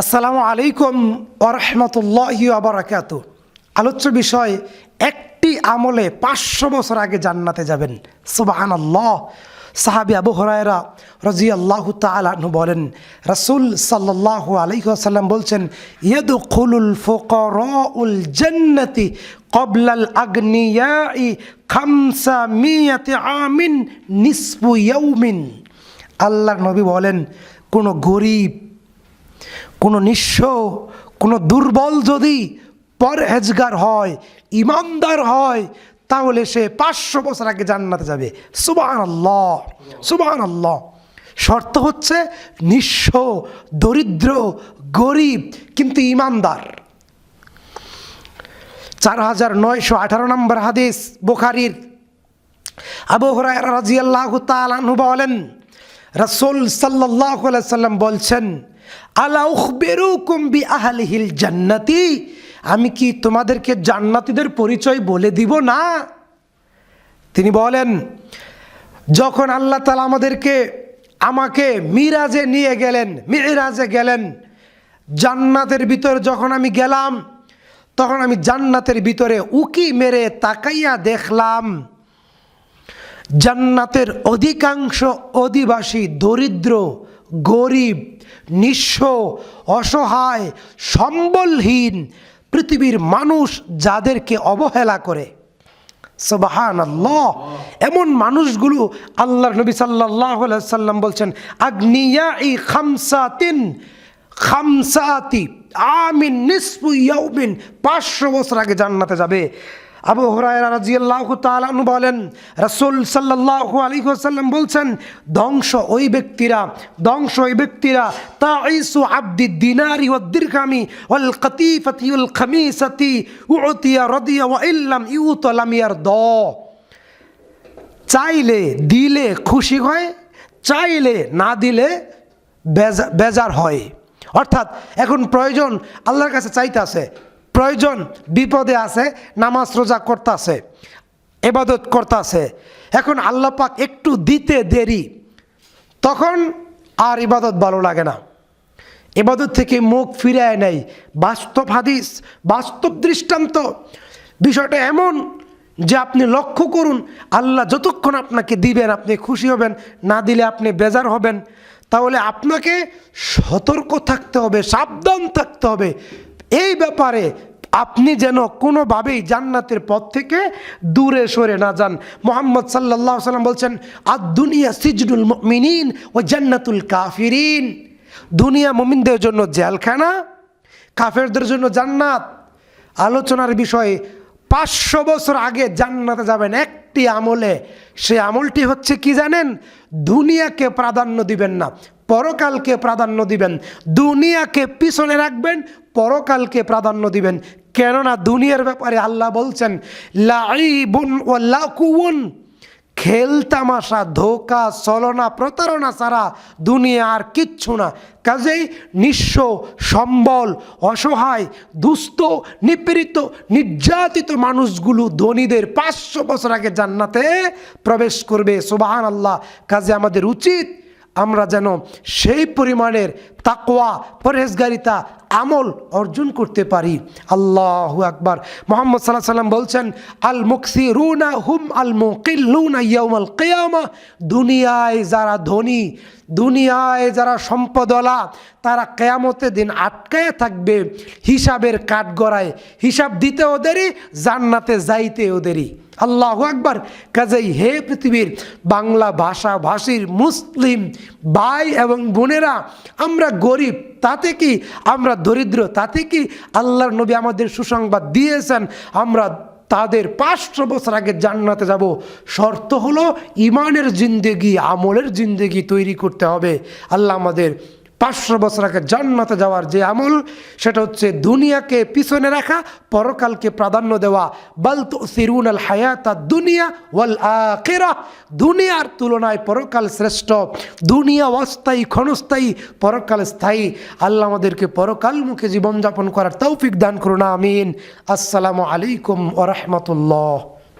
আসসালামু আলাইকুম ওরহমতুল্লাহি আবরাকাত আলোচ্য বিষয়, একটি আমলে পাঁচশো বছর আগে জান্নাতে যাবেন। সুবাহান আল্লাহ সাহাবি আবু হরায়রা রাজি আল্লাহ তালু বলেন, রসুল সাল্লাহ আলহিহাসাল্লাম বলছেন ইয়দ খুলুল ফকরউল জন্নতি কবলাল আগ্নিয়াই খামসা মিয়াতে আমিন নিসফু ইয়ৌমিন আল্লাহর নবী বলেন, কোনো গরিব কোনো নিঃস্ব, কোনো দুর্বল যদি পরহেজগার হয়, ইমানদার হয়, তাহলে সে পাঁচশো বছর আগে জান্নাতে যাবে। সুবাহান আল্লাহ সুবাহান আল্লাহ শর্ত হচ্ছে নিঃস্ব, দরিদ্র, গরিব, কিন্তু ইমানদার। চার হাজার নয়শো আঠারো নম্বর হাদিস বোখারির। আবু হরাই রাজিয়াল্লাহ বলেন, রসুল সাল্লাহ সাল্লাম বলছেন আলা উখবেরুকুম বি আহলিহিল জান্নাতি। আমি কি তোমাদেরকে জান্নাতীদের পরিচয় বলে দিব না? তিনি বলেন, যখন আল্লাহ তালা আমাদেরকে আমাকে মিরাজে নিয়ে গেলেন, মিরাজে গেলেন, জান্নাতের ভিতর যখন আমি গেলাম, তখন আমি জান্নাতের ভিতরে উকি মেরে তাকাইয়া দেখলাম, জান্নাতের অধিকাংশ অধিবাসী দরিদ্র গরিব, নিঃস্ব, অসহায়, সম্বলহীন পৃথিবীর মানুষ যাদেরকে অবহেলা করে। সবাহান আল্লাহ এমন মানুষগুলো আল্লাহ নবী সাল্লাহ সাল্লাম বলছেন আগ্নিয়া ই খামসাতিন, খামসাতি আমিন নিসফু ইয়াউমিন, পাঁচশো বছর আগে জান্নাতে যাবে। আবু হরায়রা রাজিয়াল্লাহ তালানু বলেন, রসুল সাল্লাহ আলী সাল্লাম বলছেন, ধ্বংস ওই ব্যক্তিরা, ধ্বংস ওই ব্যক্তিরা তাইসু আব্দি দিনারি ও দীর্ঘামি ওল কতিফতি উল খামিসাতি উতিয়া রদিয়া ও ইল্লাম ইউতলামিয়ার দ চাইলে দিলে খুশি হয়, চাইলে না দিলে বেজা, বেজার হয়। অর্থাৎ এখন প্রয়োজন আল্লাহর কাছে চাইতে আছে প্রয়োজন, বিপদে আছে, নামাজ রোজা করতেছে, এবাদত করতেছে। এখন আল্লাহ পাক একটু দিতে দেরি, তখন আর ইবাদত ভালো লাগে না। এবাদত থেকে মুখ ফিরায় নেই। বাস্তব হাদিস, বাস্তব দৃষ্টান্ত। বিষয়টা এমন যে আপনি লক্ষ্য করুন, আল্লাহ যতক্ষণ আপনাকে দিবেন, আপনি খুশি হবেন, না দিলে আপনি বেজার হবেন। তাহলে আপনাকে সতর্ক থাকতে হবে, সাবধান থাকতে হবে। এই ব্যাপারে আপনি যেন কোনোভাবেই জান্নাতের পথ থেকে দূরে সরে না যান। মোহাম্মদ সাল্লাহ সাল্লাম বলছেন আর দুনিয়া সিজনুল মিনিন ও জান্নাতুল কাফিরিন। দুনিয়া মমিনদের জন্য জেলখানা, কাফেরদের জন্য জান্নাত। আলোচনার বিষয়ে পাঁচশো বছর আগে জান্নাতে যাবেন একটি আমলে। সে আমলটি হচ্ছে কি জানেন? দুনিয়াকে প্রাধান্য দিবেন না। পরকালকে প্রাধান্য দিবেন। দুনিয়াকে পিছনে রাখবেন, পরকালকে প্রাধান্য দিবেন। কেননা দুনিয়ার ব্যাপারে আল্লাহ বলছেন লাইবুন ও লাকুউন। খেল তামাশা, ধোকা চলনা প্রতারণা ছাড়া দুনিয়া আর কিচ্ছু না। কাজেই নিঃস্ব, সম্বল, অসহায়, দুস্থ, নিপীড়িত, নির্যাতিত মানুষগুলো ধনীদের পাঁচশো বছর আগে জান্নাতে প্রবেশ করবে। সুবাহান আল্লাহ কাজে আমাদের উচিত আমরা যেন সেই পরিমাণের তাকোয়া পরহেজগারিতা, আমল অর্জন করতে পারি। আল্লাহ আকবার। মোহাম্মদ সাল্লাহ সাল্লাম বলছেন আল মুকসি রুনা হুম আল মুকিল্লুনা ইয়াউমাল কেয়ামা। দুনিয়ায় যারা ধনী, দুনিয়ায় যারা সম্পদলা তারা কেয়ামতে দিন আটকায় থাকবে। হিসাবের কাঠগড়ায় হিসাব দিতে ওদেরই জান্নাতে যাইতে ওদেরই আল্লাহ আকবার। কাজেই হে পৃথিবীর বাংলা ভাষা ভাষীর মুসলিম ভাই এবং বোনেরা, আমরা গরিব, তাতে কি? আমরা দরিদ্র, তাতে কি? আল্লাহর নবী আমাদের সুসংবাদ দিয়েছেন, আমরা তাদের পাঁচশো বছর আগে জান্নাতে যাব। শর্ত হলো ইমানের জিন্দেগি, আমলের জিন্দেগি তৈরি করতে হবে। আল্লাহ আমাদের পাঁচশো বছর আগে জান্নাতে যাওয়ার যে আমল, সেটা হচ্ছে দুনিয়াকে পিছনে রাখা, পরকালকে প্রাধান্য দেওয়া। বাল তো সিরুন আল হায়াত দুনিয়া ওয়াল আখেরা দুনিয়ার তুলনায় পরকাল শ্রেষ্ঠ। দুনিয়া অস্থায়ী, ক্ষণস্থায়ী, পরকাল স্থায়ী। আল্লাহ আমাদেরকে পরকাল মুখে জীবনযাপন করার তৌফিক দান করুন, আমিন। আসসালামু আলাইকুম ওরহমতুল্লাহ